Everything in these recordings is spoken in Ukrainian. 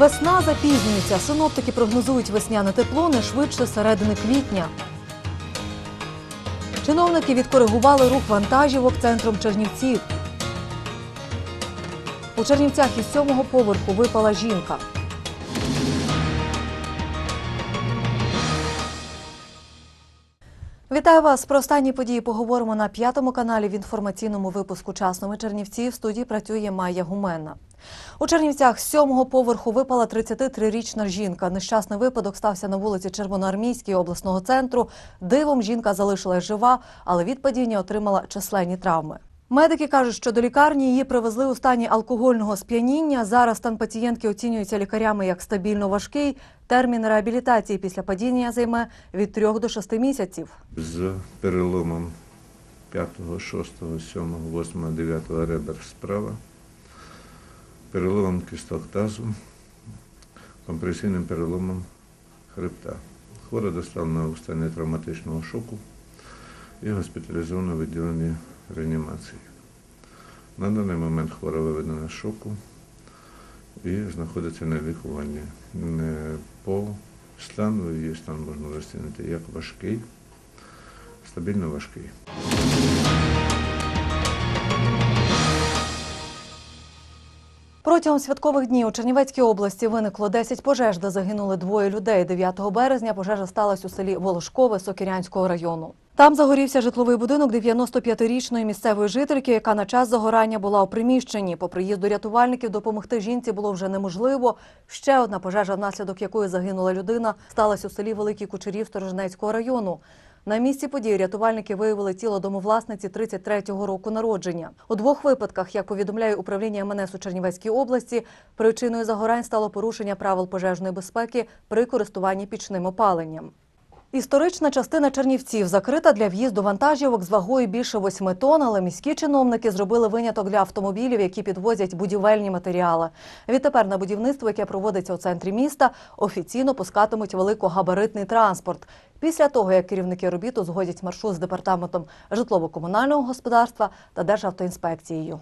Весна запізнюється. Синоптики прогнозують весняне тепло не швидше середини квітня. Чиновники відкоригували рух вантажівок центром Чернівців. У Чернівцях із сьомого поверху випала жінка. Вітаю вас. Про останні події поговоримо на п'ятому каналі в інформаційному випуску «Часними Чернівці. В студії працює Майя Гумена. У Чернівцях з сьомого поверху випала 33-річна жінка. Нещасний випадок стався на вулиці Червоноармійській обласного центру. Дивом жінка залишилась жива, але від падіння отримала численні травми. Медики кажуть, що до лікарні її привезли у стані алкогольного сп'яніння. Зараз стан пацієнтки оцінюється лікарями як стабільно важкий. Термін реабілітації після падіння займе від 3 до 6 місяців. з переломом 5, 6, 7, 8, 9 ребер справа, переломом кісток тазу, компресійним переломом хребта. Хвора доставлена у стані травматичного шоку і госпіталізована в відділенні реанімації. На даний момент хвора виведена з шоку і знаходиться на лікуванні. По стану її стан можна розцінити як важкий, стабільно важкий. Протягом святкових днів у Чернівецькій області виникло 10 пожеж, де загинули двоє людей. 9 березня пожежа сталася у селі Волошкове Сокірянського району. Там загорівся житловий будинок 95-річної місцевої жительки, яка на час загорання була у приміщенні. По приїзду рятувальників допомогти жінці було вже неможливо. Ще одна пожежа, внаслідок якої загинула людина, сталася у селі Великий Кучерів Сторожнецького району. На місці події рятувальники виявили тіло домовласниці 33-го року народження. У двох випадках, як повідомляє управління МНС у Чернівецькій області, причиною загорань стало порушення правил пожежної безпеки при користуванні пічним опаленням. Історична частина Чернівців закрита для в'їзду вантажівок з вагою більше 8 тонн, але міські чиновники зробили виняток для автомобілів, які підвозять будівельні матеріали. Відтепер на будівництво, яке проводиться у центрі міста, офіційно пускатимуть великогабаритний транспорт. Після того, як керівники робіт узгодять маршрут з департаментом житлово-комунального господарства та Державтоінспекцією.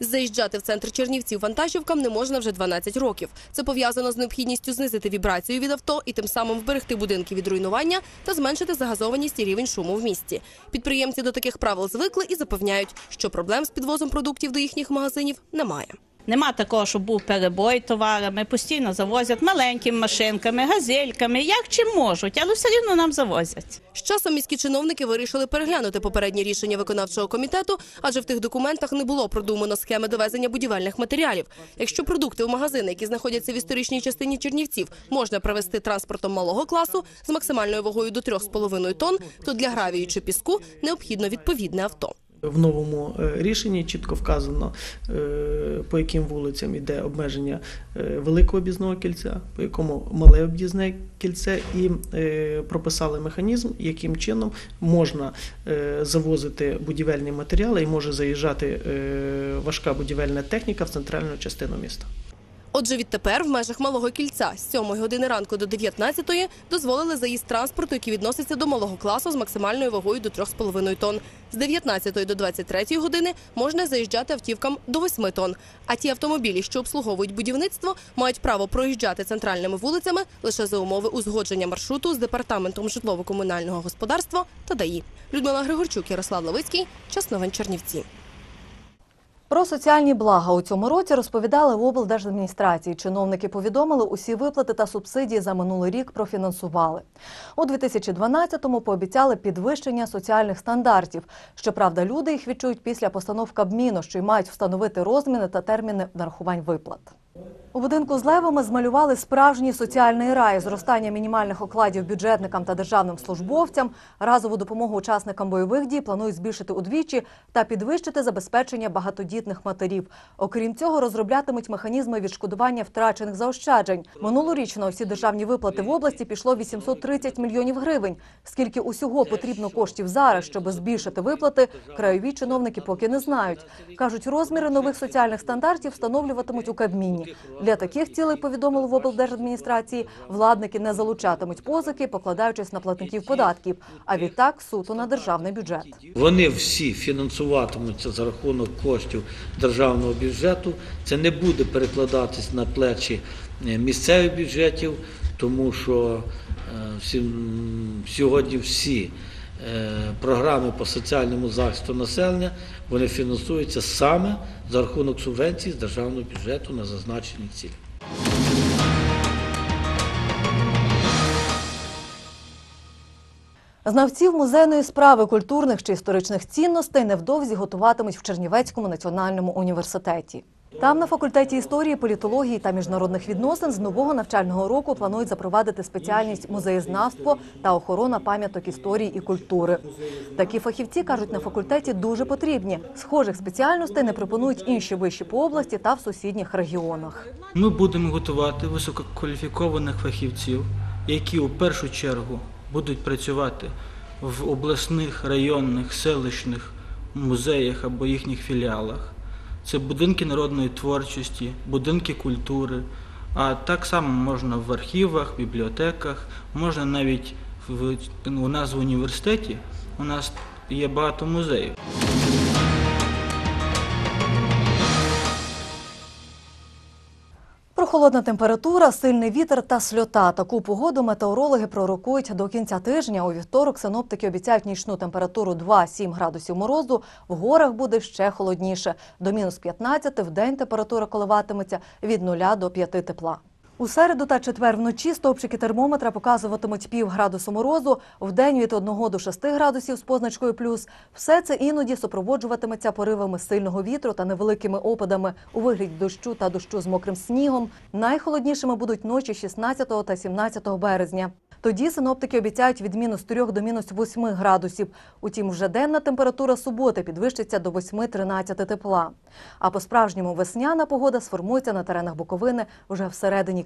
Заїжджати в центр Чернівців вантажівкам не можна вже 12 років. Це пов'язано з необхідністю знизити вібрацію від авто і тим самим вберегти будинки від руйнування та зменшити загазованість і рівень шуму в місті. Підприємці до таких правил звикли і запевняють, що проблем з підвозом продуктів до їхніх магазинів немає. Нема такого, щоб був перебой товарами, постійно завозять маленькими машинками, газельками, як чим можуть, але все рівно нам завозять. З часом міські чиновники вирішили переглянути попередні рішення виконавчого комітету, адже в тих документах не було продумано схеми довезення будівельних матеріалів. Якщо продукти у магазини, які знаходяться в історичній частині Чернівців, можна привезти транспортом малого класу з максимальною вагою до 3,5 тонн, то для гравію чи піску необхідно відповідне авто. В новому е, рішенні чітко вказано, е, по яким вулицям йде обмеження е, великого об'їзного кільця, по якому мале об'їзне кільце, і прописали механізм, яким чином можна завозити будівельні матеріали і може заїжджати важка будівельна техніка в центральну частину міста. Отже, відтепер в межах малого кільця з 7 години ранку до 19 дозволили заїзд транспорту, який відноситься до малого класу з максимальною вагою до 3,5 тонн. З 19 до 23 години можна заїжджати автівкам до 8 тонн. А ті автомобілі, що обслуговують будівництво, мають право проїжджати центральними вулицями лише за умови узгодження маршруту з департаментом житлово-комунального господарства та ДАІ. Людмила Григорчук, Ярослав Лавицький, час новин Чернівці. Про соціальні блага у цьому році розповідали в облдержадміністрації. Чиновники повідомили, усі виплати та субсидії за минулий рік профінансували. У 2012-му пообіцяли підвищення соціальних стандартів. Щоправда, люди їх відчують після постанов Кабміну, що й мають встановити розміни та терміни нарахувань виплат. У будинку з левами змалювали справжній соціальний рай, зростання мінімальних окладів бюджетникам та державним службовцям, разову допомогу учасникам бойових дій планують збільшити удвічі та підвищити забезпечення багатодітних матерів. Окрім цього, розроблятимуть механізми відшкодування втрачених заощаджень. Минулоріч на усі державні виплати в області пішло 830 мільйонів гривень. Скільки усього потрібно коштів зараз, щоб збільшити виплати, краєві чиновники поки не знають. кажуть, розміри нових соціальних стандартів встановлюватимуть у Кабміні. Для таких цілей повідомили в облдержадміністрації, владники не залучатимуть позики, покладаючись на платників податків, а відтак суто на державний бюджет. Вони всі фінансуватимуться за рахунок коштів державного бюджету. Це не буде перекладатись на плечі е, місцевих бюджетів, тому що е, сьогодні всі програми по соціальному захисту населення вони фінансуються саме за рахунок субвенцій з державного бюджету на зазначені цілі. Знавців музейної справи культурних чи історичних цінностей невдовзі готуватимуть в Чернівецькому національному університеті. Там на факультеті історії, політології та міжнародних відносин з нового навчального року планують запровадити спеціальність музеєзнавство та охорона пам'яток історії і культури. Такі фахівці кажуть, на факультеті дуже потрібні. Схожих спеціальностей не пропонують інші виші по області та в сусідніх регіонах. Ми будемо готувати висококваліфікованих фахівців, які у першу чергу будуть працювати в обласних, районних, селищних музеях або їхніх філіалах. Це будинки народної творчості, будинки культури, а так само можна в архівах, бібліотеках, можна навіть в, у нас в університеті. У нас є багато музеїв. Прохолодна температура, сильний вітер та сльота. Таку погоду метеорологи пророкують до кінця тижня. У вівторок синоптики обіцяють нічну температуру 2-7 градусів морозу. В горах буде ще холодніше. До мінус 15 в день температура коливатиметься від 0 до 5 тепла. У середу та четвер вночі стовпчики термометра показуватимуть пів градусу морозу, в день від 1 до 6 градусів з позначкою плюс. Все це іноді супроводжуватиметься поривами сильного вітру та невеликими опадами у вигляді дощу та дощу з мокрим снігом. Найхолоднішими будуть ночі 16 та 17 березня. Тоді синоптики обіцяють від мінус 3 до мінус 8 градусів. Утім, вже денна температура суботи підвищиться до 8-13 тепла. А по-справжньому весняна погода сформується на теренах Буковини вже всередині